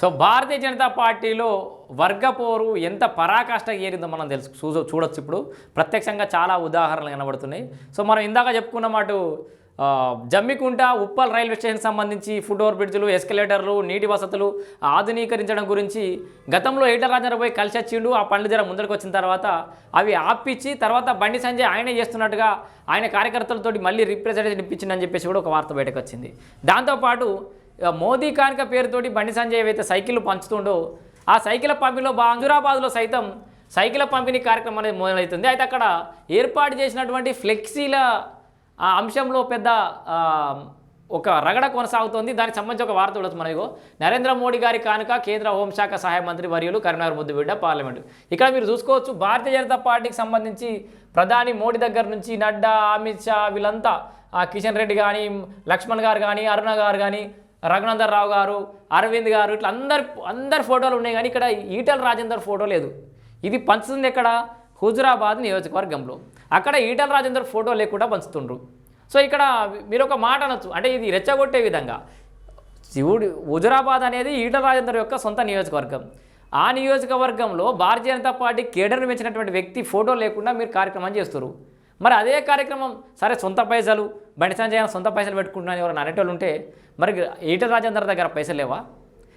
So Bharatiya Janata పార్టీలో వర్గపోరు ఎంత పరాకాష్ట ఏరిందో మనం తెలుసు చూ చూడొచ్చు ఇప్పుడు. ప్రత్యక్షంగా చాలా ఉదాహరణలు కనబడుతున్నాయి. సో మనం ఇందాక చెప్పుకున్న మాట జమ్మికుంట ఉప్పల్ రైల్వే స్టేషన్ సంబంధించి ఫుడ్ ఓవర్ బ్రిడ్జ్లు ఎస్కలేటర్లు నీటి వసతులు ఆధునీకరించడం గురించి గతంలో ఈటల రాజేంద్ర పోయి కలిసి వచ్చిండు. ఆ పనులు జర ముందరికి వచ్చిన తర్వాత అవి ఆపిచ్చి తర్వాత బండి సంజయ్ ఆయనే చేస్తున్నట్టుగా ఆయన కార్యకర్తలతోటి మళ్ళీ రిప్రజెంటేషన్ ఇప్పించిందని చెప్పేసి కూడా ఒక వార్త బయటకు వచ్చింది. దాంతోపాటు మోదీ కానుక పేరుతోటి బండి సంజయ్ ఏవైతే సైకిళ్ళు పంచుతుండో. ఆ సైకిల్ పంపిణీలో బా హంజురాబాద్లో సైతం సైకిల్ పంపిణీ కార్యక్రమం అనేది మొదలవుతుంది అయితే అక్కడ ఏర్పాటు చేసినటువంటి ఫ్లెక్సీల ఆ అంశంలో పెద్ద ఒక రగడ కొనసాగుతోంది. దానికి సంబంధించి ఒక వార్త ఉండదు మనకు నరేంద్ర మోడీ గారి కానుక కేంద్ర హోంశాఖ సహాయ మంత్రి వర్యులు కరీంనగర్ ముద్దుబిడ్డ పార్లమెంటు. ఇక్కడ మీరు చూసుకోవచ్చు భారతీయ జనతా పార్టీకి సంబంధించి ప్రధాని మోడీ దగ్గర నుంచి నడ్డా అమిత్ షా వీళ్ళంతా కిషన్ రెడ్డి కానీ లక్ష్మణ్ గారు కానీ అరుణ గారు కానీ రఘునందర్ రావు గారు అరవింద్ గారు ఇట్లా అందరు అందరి ఫోటోలు ఉన్నాయి కానీ ఇక్కడ ఈటల రాజేందర్ ఫోటో లేదు. ఇది పంచుతుంది ఎక్కడ? హుజురాబాద్ నియోజకవర్గంలో. అక్కడ ఈటల రాజేందర్ ఫోటో లేకుండా పంచుతుండ్రు. సో ఇక్కడ మీరు ఒక మాట అనొచ్చు. అంటే ఇది రెచ్చగొట్టే విధంగా. శివుడు హుజురాబాద్ అనేది ఈటల రాజేందర్ యొక్క సొంత నియోజకవర్గం. ఆ నియోజకవర్గంలో భారతీయ జనతా పార్టీ కేడర్ను పెంచినటువంటి వ్యక్తి ఫోటో లేకుండా మీరు కార్యక్రమం చేస్తున్నారు మరి అదే కార్యక్రమం సరే సొంత పైసలు బండి సంజయ్ సొంత పైసలు పెట్టుకుంటున్నాను ఎవరైనా అనేటోళ్ళు ఉంటే మరి ఈటల రాజేందర్ దగ్గర పైసలు లేవా?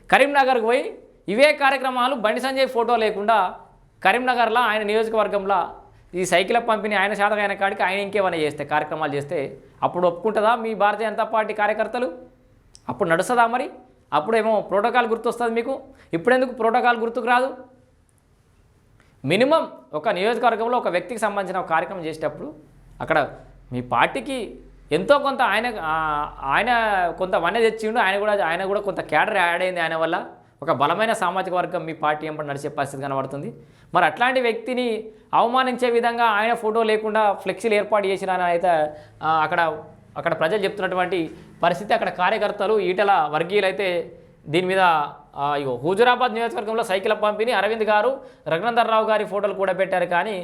కరీంనగర్కి పోయి ఇవే కార్యక్రమాలు బండి సంజయ్ ఫోటో లేకుండా కరీంనగర్లో ఆయన నియోజకవర్గంలో ఈ సైకిల్ పంపిణీ ఆయన శాతం అయిన కాడికి ఆయన ఇంకేమైనా చేస్తే కార్యక్రమాలు చేస్తే అప్పుడు ఒప్పుకుంటుందా మీ భారతీయ జనతా పార్టీ కార్యకర్తలు? అప్పుడు నడుస్తుందా మరి? అప్పుడేమో ప్రోటోకాల్ గుర్తొస్తుంది మీకు? ఇప్పుడెందుకు ప్రోటోకాల్ గుర్తుకు రాదు? మినిమం ఒక నియోజకవర్గంలో ఒక వ్యక్తికి సంబంధించిన ఒక కార్యక్రమం చేసేటప్పుడు అక్కడ మీ పార్టీకి ఎంతో కొంత ఆయన ఆయన కొంత వన్య తెచ్చిండు ఆయన కూడా ఆయన కూడా కొంత క్యాడర్ యాడ్ అయింది ఆయన వల్ల. ఒక బలమైన సామాజిక వర్గం మీ పార్టీ ఎంపటి నడిచే పరిస్థితి కనబడుతుంది. మరి అట్లాంటి వ్యక్తిని అవమానించే విధంగా ఆయన ఫోటో లేకుండా ఫ్లెక్సీలు ఏర్పాటు చేసినారని అయితే అక్కడ అక్కడ ప్రజలు చెప్తున్నటువంటి పరిస్థితి. అక్కడ కార్యకర్తలు ఈటల వర్గీయులైతే దీని మీద ఇగో హుజురాబాద్ నియోజకవర్గంలో సైకిల్ పంపిణీ అరవింద్ గారు రఘునందర్ రావు గారి ఫోటోలు కూడా పెట్టారు కానీ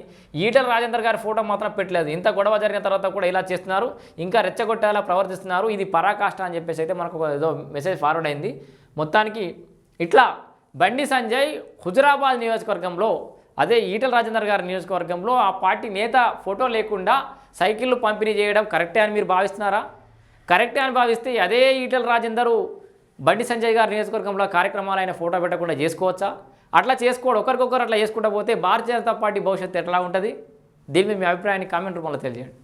ఈటల రాజేందర్ గారి ఫోటో మాత్రం పెట్టలేదు. ఇంత గొడవ జరిగిన తర్వాత కూడా ఇలా చేస్తున్నారు ఇంకా రెచ్చగొట్టేలా ప్రవర్తిస్తున్నారు. ఇది పరాకాష్ట అని చెప్పేసి అయితే మనకు ఏదో మెసేజ్ ఫార్వర్డ్ అయింది. మొత్తానికి ఇట్లా బండి సంజయ్ హుజురాబాద్ నియోజకవర్గంలో అదే ఈటల రాజేందర్ గారి నియోజకవర్గంలో ఆ పార్టీ నేత ఫోటో లేకుండా సైకిళ్ళు పంపిణీ చేయడం కరెక్టే అని మీరు భావిస్తున్నారా? కరెక్టే అని భావిస్తే అదే ఈటల రాజేందరు బండి సంజయ్ గారి నియోజకవర్గంలో కార్యక్రమాలు ఆయన ఫోటో పెట్టకుండా చేసుకోవచ్చా? అట్లా చేసుకోవడం ఒకరికొకరు అట్లా చేసుకుంటా పోతే భారతీయ జనతా పార్టీ భవిష్యత్తు ఎట్లా ఉంటుంది? దీని మీ అభిప్రాయాన్ని కామెంట్ రూపంలో తెలియజేయండి.